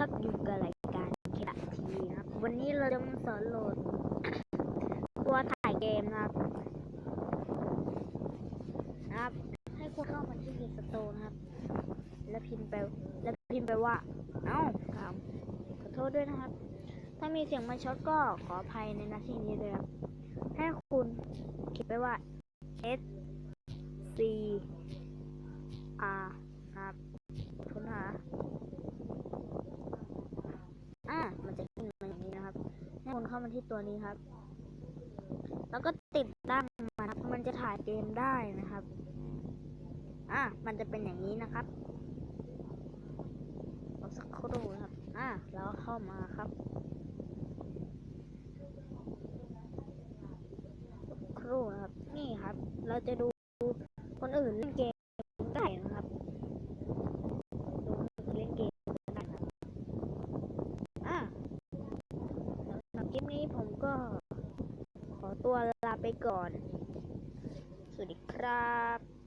ครับอยู่กับรายการเคดทีนะครับ วันนี้เราจะมาสอนโหลด ตัวถ่ายเกมนะครับนะครับ ให้คุณเข้ามาที่สโตนะครับ แล้วพิมพ์ไปแล้วพิมพ์ไปว่า เอ้าถามขอโทษด้วยนะครับ ถ้ามีเสียงมาช็อตก็ขออภัยในนาทีนี้ด้วยครับ ให้คุณเขียนไปว่า S C R ครับค้นหา อ่า มันจะขึ้นมาอย่างนี้นะครับ ให้คุณเข้ามาที่ตัวนี้ครับ แล้วก็ติดตั้งมันมันจะถ่ายเกมได้นะครับ อ่ามันจะเป็นอย่างนี้นะครับรอสักครู่นะครับ อ่าแล้วเข้ามาครับครู่นะครับ นี่ครับ เราจะดูคนอื่นเล่นเกมได้นะครับ ดูคนอื่นเล่นเกมได้นะครับ อะสำหรับ คลิปนี้ผมก็ขอตัวลาไปก่อน สวัสดีครับ